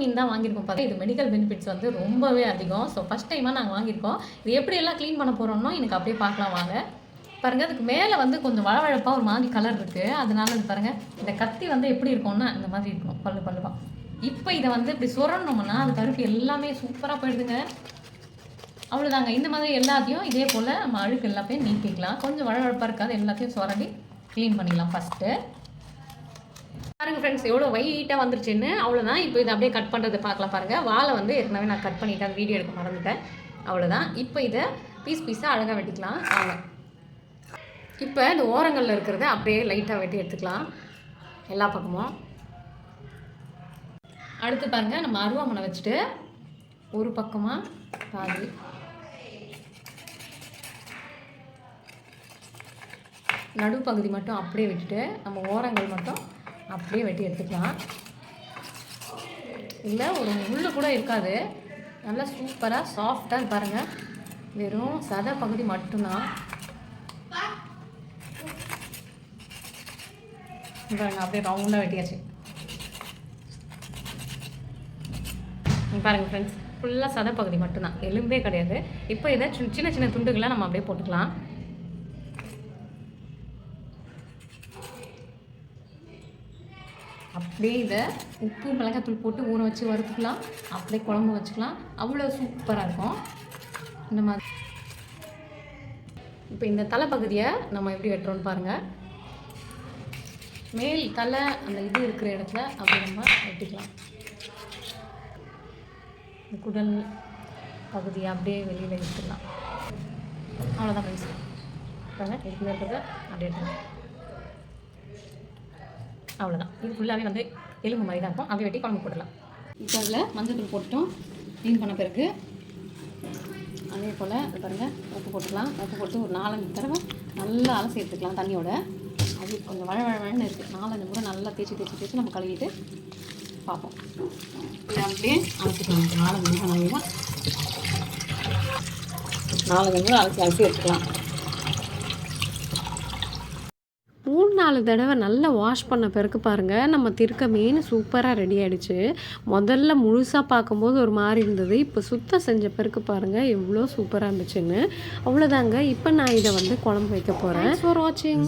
மீன் தான் வாங்கியிருக்கோம். பார்த்தா இது மெடிக்கல் பெனிஃபிட்ஸ் வந்து ரொம்பவே அதிகம். ஸோ ஃபஸ்ட் டைமாக நாங்கள் வாங்கியிருக்கோம். இது எப்படி எல்லாம் க்ளீன் பண்ண போகிறோம்னோ எனக்கு அப்படியே பார்க்கலாம் வாங்க. பாருங்கள் அதுக்கு மேலே வந்து கொஞ்சம் வளவழப்பாக ஒரு மாதிரி கலர் இருக்குது அதனால இது பாருங்கள் இந்த கத்தி வந்து எப்படி இருக்கும்னா இந்த மாதிரி இருக்கும். பல்லு பல்லுவா இப்போ இதை வந்து இப்படி சுரணுமுன்னா அது கருப்பு எல்லாமே சூப்பராக போயிடுதுங்க. அவ்வளோதாங்க இந்த மாதிரி எல்லாத்தையும் இதே போல் நம்ம அழுக்கு எல்லாத்தையும் நீக்கிக்கலாம் கொஞ்சம் வழவழப்பாக இருக்காது. எல்லாத்தையும் சுரண்டி க்ளீன் பண்ணிக்கலாம் ஃபஸ்ட்டு ஃப்ரெண்ட்ஸ் எவ்வளோ வெயிட்டாக வந்துருச்சுன்னு அவ்வளோதான் இப்போ இதை அப்படியே கட் பண்ணுறது பார்க்கலாம் பாருங்கள் வாழை வந்து ஏற்கனவே நான் கட் பண்ணிட்டேன். வீடியோ எடுக்க மறந்துட்டேன். அவ்வளோதான் இப்போ இதை பீஸ் பீஸாக அழகாக வெட்டிக்கலாம். இப்போ இந்த ஓரங்களில் இருக்கிறத அப்படியே லைட்டாக வெட்டி எடுத்துக்கலாம். எல்லா பக்கமும். அடுத்து பாருங்கள் நம்ம அருவாமனை வச்சுட்டு ஒரு பக்கமாக பாதி. நடுப்பகுதி மட்டும் அப்படியே விட்டுட்டு நம்ம ஓரங்கள் மட்டும் அப்படியே வெட்டி எடுத்துக்கலாம். இல்லை ஒரு முள் கூட இருக்காது. நல்லா சூப்பராக சாஃப்டாக பாருங்கள் வெறும் சதை பகுதி மட்டும்தான். பாருங்க அப்படியே ரவுண்டாக வெட்டியாச்சு. பாருங்கள் ஃப்ரெண்ட்ஸ் ஃபுல்லாக சதை பகுதி மட்டும்தான். எலும்பே கிடையாது. இப்போ இதை சின்ன சின்ன துண்டுகளாக நம்ம அப்படியே போட்டுக்கலாம். அப்படியே இதை உப்பு மிளகாத்தூள் போட்டு ஊற வச்சு வறுத்துக்கலாம். அப்படியே குழம்பு வச்சுக்கலாம். அவ்வளோ சூப்பராக இருக்கும். இந்த மாதிரி. இப்போ இந்த தலைப்பகுதியை நம்ம எப்படி வெட்டுறோம்னு பாருங்கள் மேல் தலை அந்த இது இருக்கிற இடத்துல அப்படி நம்ம வெட்டிக்கலாம். இந்த குடல் பகுதியை அப்படியே வெளியில் எடுத்துடலாம் அவ்வளோதான் பேசுகிறேன் இருக்கிறத அப்படியே எடுத்துக்கலாம். அவ்வளோதான் இது ஃபுல்லாகவே வந்து எலும்பு மாதிரி தான் இருக்கும். அப்படியே வெட்டி குழம்பு போடலாம் இப்போ அதில் மஞ்சள் தூள் போட்டுட்டோம். க்ளீன் பண்ண பிறகு அதே போல் பாருங்கள் உப்பு போட்டுக்கலாம். உப்பு போட்டு ஒரு நாலஞ்சு தடவை நல்லா அலசி எடுத்துக்கலாம் தண்ணியோட. அது கொஞ்சம் வழ வழன்னு இருக்குது நாலஞ்சு முறை நல்லா தேய்ச்சி தேய்ச்சி தேய்ச்சி நம்ம கழுவிட்டு பார்ப்போம். அப்படியே அலசிக்கலாம் நாலஞ்சு முறை நல்லா நாலஞ்சு முறை அலசி அலசி எடுத்துக்கலாம். நாலு தடவை நல்லா வாஷ் பண்ண பிறகு பாருங்கள் நம்ம திருக்க மீன் சூப்பராக ரெடி ஆகிடுச்சு முதல்ல முழுசாக பார்க்கும்போது ஒரு மாதிரி இருந்தது. இப்போ சுத்தம் செஞ்ச பிறகு பாருங்கள் எவ்வளோ சூப்பராக இருந்துச்சுன்னு. அவ்வளோதாங்க இப்போ நான் இதை வந்து குழம்பு வைக்க போகிறேன் ஃபார் வாட்சிங்